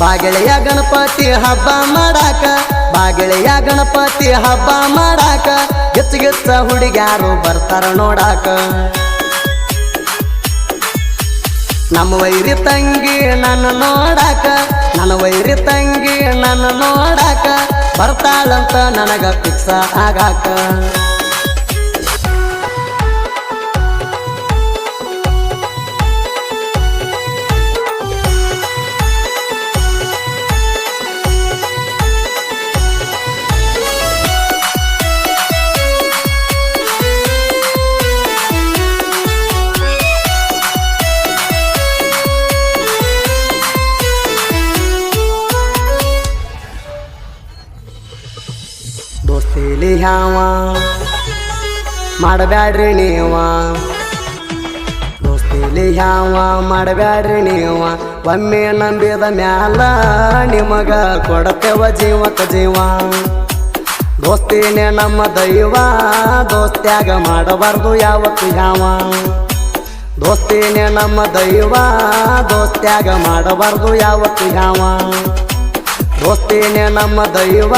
ಬಾಗಿಳೆಯ ಗಣಪತಿ ಹಬ್ಬ ಮಾಡಾಕ, ಬಾಗಿಳೆಯ ಗಣಪತಿ ಹಬ್ಬ ಮಾಡಾಕ ಗಿಚ್ಚ ಹುಡುಗ್ಯಾರು ಬರ್ತಾರ ನೋಡಾಕ. ನಮ್ಮ ವೈರಿ ತಂಗಿ ನನ್ನ ನೋಡಾಕ, ನನ್ನ ವೈರಿ ತಂಗಿ ನನ್ನ ನೋಡಾಕ, ಬರ್ತಾಳಂತ ನನಗ ಫಿಕ್ಸ ಆಗಾಕ. ದೋಸ್ತಿಲಿ ಹ್ಯಾವ? ಮಾಡಬ್ಯಾಡ್ರಿ ನೀವ? ದೋಸ್ತಿಲಿ ಹ್ಯಾವ? ಮಾಡಬ್ಯಾಡ್ರಿ ನೀವ? ಒಮ್ಮೆ ನಂಬಿದ ಮ್ಯಾಲ ನಿಮಗ ಕೊಡತೇವ ಜೀವಕ ಜೀವ. ದೋಸ್ತಿನೇ ನಮ್ಮ ದೈವ, ದೋಸ್ತ್ಯಾಗ ಮಾಡಬಾರ್ದು ಯಾವತ್ತು ಯಾವ ದೋಸ್ತಿನೇ ನಮ್ಮ ದೈವ, ದೋಸ್ತ್ಯಾಗ ಮಾಡಬಾರ್ದು ಯಾವತ್ತು ಯಾವ ದೋಸ್ತಿನೇ ನಮ್ಮ ದೈವ,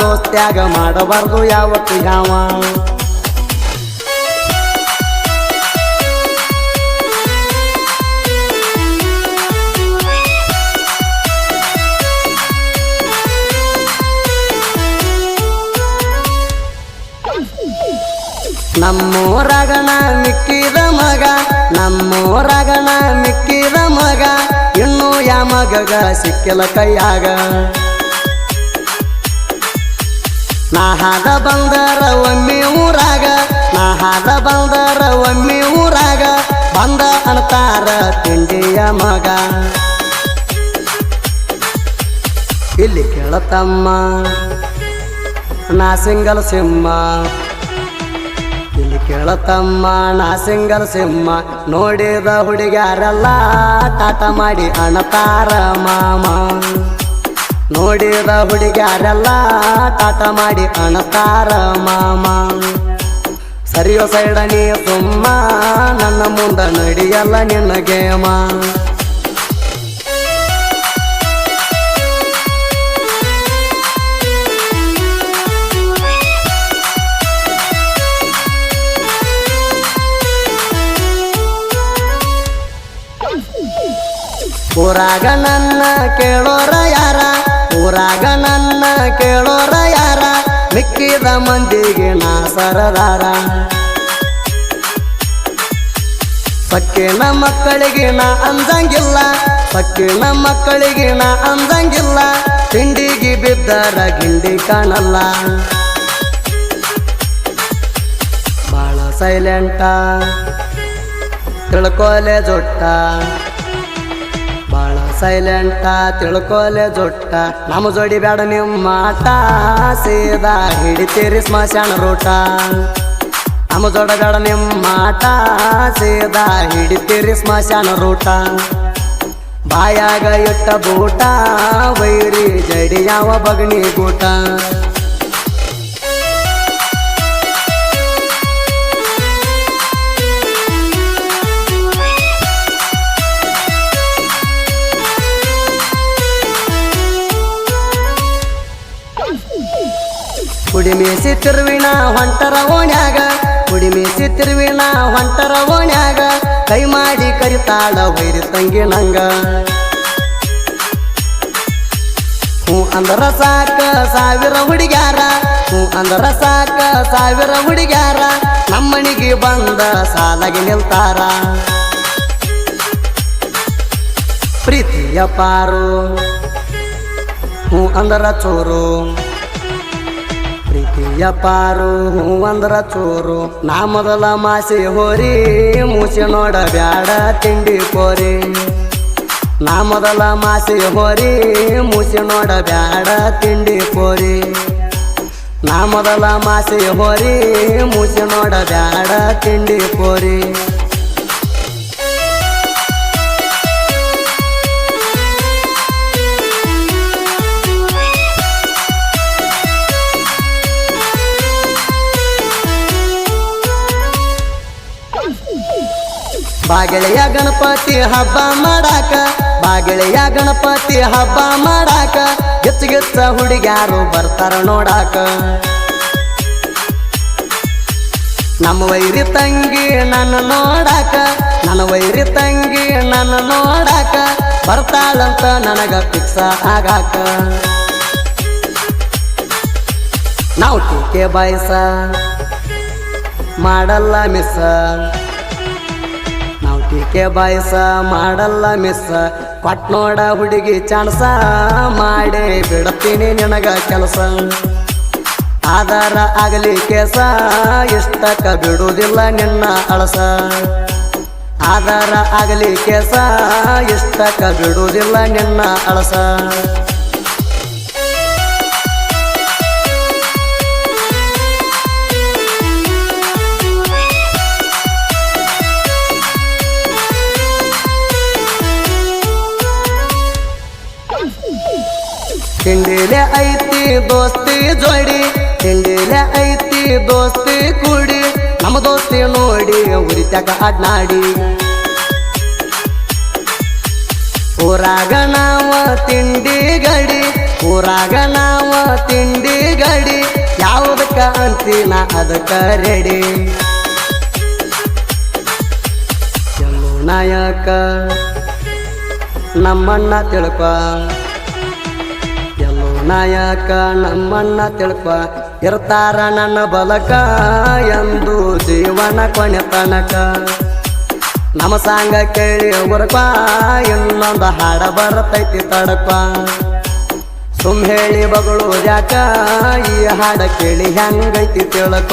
ದೋಸ್ತ್ಯಾಗ ಮಾಡಬಾರ್ದು ಯಾವತ್ತು ಯಾವ. ನಮ್ಮೂರಗಣ ಮಿಕ್ಕಿದ ಮಗ, ನಮ್ಮೂರಗಣ ಮಿಕ್ಕಿದ ಮಗ, ಇನ್ನು ಯಾ ಮಗಗ ಸಿಕ್ಕಿಲ್ಲ ಕೈಯಾಗ. ನಾ ಹಾದ ಬಂದರ ಒಮ್ಮೆ ಊರಾಗ ನಾ ಹಾದ ಬಂದರ ಒಮ್ಮೆ ಊರಾಗ, ಬಂದ ಅಂತಾರ ತಿಂಡಿಯ ಮಗ. ಇಲ್ಲಿ ಕೇಳತಮ್ಮ ನಾ ಸಿಂಗಲ್ ಸಿಂಹ. ಇಲ್ಲಿ ಕೇಳತಮ್ಮ ನಾ ಸಿಂಗಲ್ ಸಿಂಹ. ನೋಡಿದ ಹುಡುಗ್ಯಾರೆಲ್ಲ ಟಾಟ ಮಾಡಿ ಅಣತಾರ ಮಾಮ. ನೋಡಿದ ಹುಡುಗ್ಯಾರೆಲ್ಲ ತಾಟ ಮಾಡಿ ಅಣತಾರ ಮಾಮ. ಸರಿಯೋ ಸೈಡ ನೀ ಸುಮ್ಮ, ನನ್ನ ಮುಂದೆ ನಡಿಯಲ್ಲ ನಿನ್ನ ಮಾ. ಊರಾಗ ನನ್ನ ಕೇಳೋರ ಊರಾಗ ನನ್ನ ಕೇಳೋರ ಯಾರ? ಮಿಕ್ಕಿದ ಮಂದಿಗೆ ನಾ ಸರದಾರ ಸಕ್ಕಿನ ಮಕ್ಕಳಿಗೆ ನಾ ಅಂದಂಗಿಲ್ಲ ಸಕ್ಕಿನ ಮಕ್ಕಳಿಗೆ ನಾ ಅಂದಂಗಿಲ್ಲ ತಿಂಡಿಗೆ ಬಿದ್ದರ ಗಿಂಡಿ ಕಾಣಲ್ಲ. ಬಾಳ ಸೈಲೆಂಟ ತಿಳ್ಕೋಲೆ ಜೊಟ್ಟ. ಸೈಲೆಂಟ ತಿಳ್ಕೊಲೆ ಜೊಟ್ಟ. ನಮ್ಮ ಜೋಡಿ ಬೇಡ ನಿಮ್ಮ ಸೇದಾ ಸೀದಾ ಹಿಡಿತೀರಿ ಸ್ಮಶಾನ ರೋಟ. ನಮ್ಮ ಜೋಡ ಬೇಡ ನಿಮ್ಮ ಮಾಟ ಸೀದಾ ಹಿಡಿತೀರಿ ಸ್ಮಶಾನ ರೋಟ. ಬಾಯಾಗ ಇಟ್ಟ ಬೂಟ, ವೈರಿ ಜಡಿ ಯಾವ ಬಗ್ನಿ ಗೂಟ. ಕುಡಿಮೀಸಿ ತಿರುವಿನ ಹೊಂಟರ ಓಣ್ಯಾಗ. ಕುಡಿಮೀಸಿ ತಿರುವಿನ ಹೊಂಟರ ಓಣ್ಯಾಗ. ಕೈ ಮಾಡಿ ಕರಿತಾಳ ವೈರಿ ತಂಗಿ ನಂಗ. ಹ್ಞೂ ಅಂದರ ಸಾಕ ಸಾವಿರ ಹುಡುಗ್ಯಾರ. ಹ್ಞೂ ಅಂದರ ಸಾಕ ಸಾವಿರ ಹುಡುಗ್ಯಾರ. ನಮ್ಮನಿಗೆ ಬಂದ ಸಾಲಾಗಿ ನಿಲ್ತಾರ. ಪ್ರೀತಿಯ ಪಾರು. ಹ್ಞೂ ಅಂದರ ಚೋರು. ಪ್ರೀತಿಯ ಪಾರು ಹೂ ಅಂದ್ರ ಚೋರು. ನಾ ಮೊದಲ ಮಾಸಿ ಹೋರಿ, ಮೂಸಿ ನೋಡ ಬ್ಯಾಡ ತಿಂಡಿ ಕೋರಿ. ನಾ ಮೊದಲ ಮಾಸಿ ಹೋರಿ, ಮೂಸಿ ನೋಡ ಬ್ಯಾಡ ತಿಂಡಿ ಕೋರಿ. ನಾ ಮೊದಲ ಮಾಸಿ ಹೋರಿ, ಮೂಸಿ ನೋಡ ಬ್ಯಾಡ ತಿಂಡಿ ಕೋರಿ. ಬಾಗಿಳೆಯ ಗಣಪತಿ ಹಬ್ಬ ಮಾಡಾಕ ಬಾಗಿಳೆಯ ಗಣಪತಿ ಹಬ್ಬ ಮಾಡಾಕ ಗಿಚ್ಚ ಹುಡುಗ್ಯಾರು ಬರ್ತಾರ ನೋಡಾಕ. ನಮ್ಮ ವೈರಿ ತಂಗಿ ನನ್ನ ನೋಡಾಕ, ನನ್ನ ವೈರಿ ತಂಗಿ ನನ್ನ ನೋಡಾಕ, ಬರ್ತಾಳಂತ ನನಗ ಫಿಕ್ಸ ಆಗಾಕ. ನಾವು ಟೀಕೆ ಬಾಯ್ಸ, ಮಾಡಲ್ಲ ಮಿಸ್ ನಾವು ಬಾಯಸ ಮಾಡಲ್ಲ ಮಿಸ್. ಕೊಟ್ ನೋಡ ಹುಡುಗಿ ಚಾನ್ಸ ಮಾಡಿ ಬಿಡ್ತೀನಿ ನಿನಗ ಕೆಲಸ. ಆಧಾರ ಆಗಲಿ ಕೇಸ, ಇಷ್ಟಕ್ಕ ಬಿಡುವುದಿಲ್ಲ ನಿನ್ನ ಅಳಸ. ಆಧಾರ ಆಗಲಿ ಕೇಸ, ಇಷ್ಟಕ್ಕ ಬಿಡುವುದಿಲ್ಲ ನಿನ್ನ ಅಳಸ. ತಿಂಡಿಲೆ ಐತಿ ದೋಸ್ತಿ ಜೋಡಿ ತಿಂಡಿಲೆ ಐತಿ ದೋಸ್ತಿ ಕೂಡಿ, ನಮ್ಮ ದೋಸ್ತಿ ನೋಡಿ ಉರಿತಾಗ ಅಡ್ನಾಡಿ. ಊರಾಗ ನಾವ ತಿಂಡಿ ಗಡಿ, ಊರಾಗ ನಾವ ತಿಂಡಿ ಗಡಿ, ಯಾವುದಕ್ಕ ಅಂತೀನ ಅದಕ್ಕ ರೆಡಿ ನಾಯಕ ನಮ್ಮಣ್ಣ ತಿಳ್ಕ. ನಾಯಕ ನಮ್ಮನ್ನ ತಿಳ್ಕ ಇರ್ತಾರ ನನ್ನ ಬಲಕ ಎಂದು ಜೀವನ ಕೊನೆ ತನಕ. ನಮ್ಮ ಸಾಂಗ ಕೇಳಿ ಬರಪ್ಪ ಇನ್ನೊಂದು ಹಾಡ ಬರತೈತಿ ತಡಪ. ಸುಮ್ ಹೇಳಿ ಬಗಳು ಯಾಕ ಈ ಹಾಡ ಕೇಳಿ ಹೆಂಗೈತಿ ತಿಳ್ಕ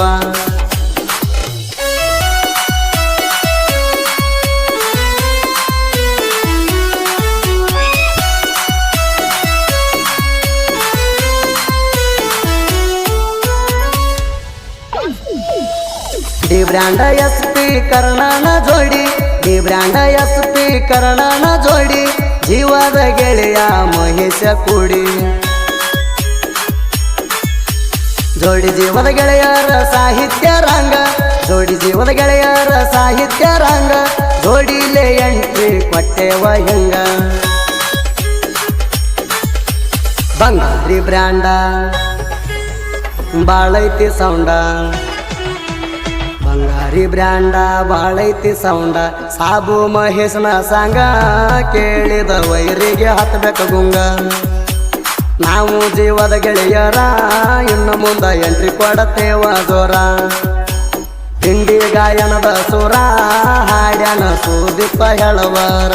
ಬ್ರ್ಯಾಂಡ ಎಸ್ ಪಿ ಕರ್ಣನ ಜೋಡಿ ಈ ಬ್ರ್ಯಾಂಡ ಎಸ್ ಪಿ ಕರ್ಣನ ಜೋಡಿ, ಜೀವದ ಗೆಳೆಯ ಮಹೇಶ ಕೂಡಿ. ಜೋಡಿ ಜೀವದ ಗೆಳೆಯರ ಸಾಹಿತ್ಯ ರಂಗ, ಜೋಡಿ ಜೀವದ ಗೆಳೆಯರ ಸಾಹಿತ್ಯ ರಂಗ, ಜೋಡಿಲೆ ಎಂಟ್ರಿ ಕೊಟ್ಟೆವ ಹಿಂಗ. ಬಂಗಾರಿ ಬ್ರ್ಯಾಂಡ, ಬಾಳೈತಿ ಸೌಂಡ. ಬಂಗಾರಿ ಬ್ರ್ಯಾಂಡ ಬಾಳೈತಿ ಸೌಂಡ. ಸಾಬು ಮಹೇಶನ ಸಂಗ ಕೇಳಿದ ವೈರಿಗೆ ಹತ್ತಬೇಕು ಗುಂಗ. ನಾವು ಜೀವದ ಗೆಳೆಯರ, ಇನ್ನು ಮುಂದ ಎಂಟ್ರಿ ಕೊಡತೇವ ಜೋರ. ತಿಂಡಿ ಗಾಯನದ ಸುರ, ಹಾಡ್ಯಾನ ಸೂದಿಪ್ಪ ಹೇಳವರ.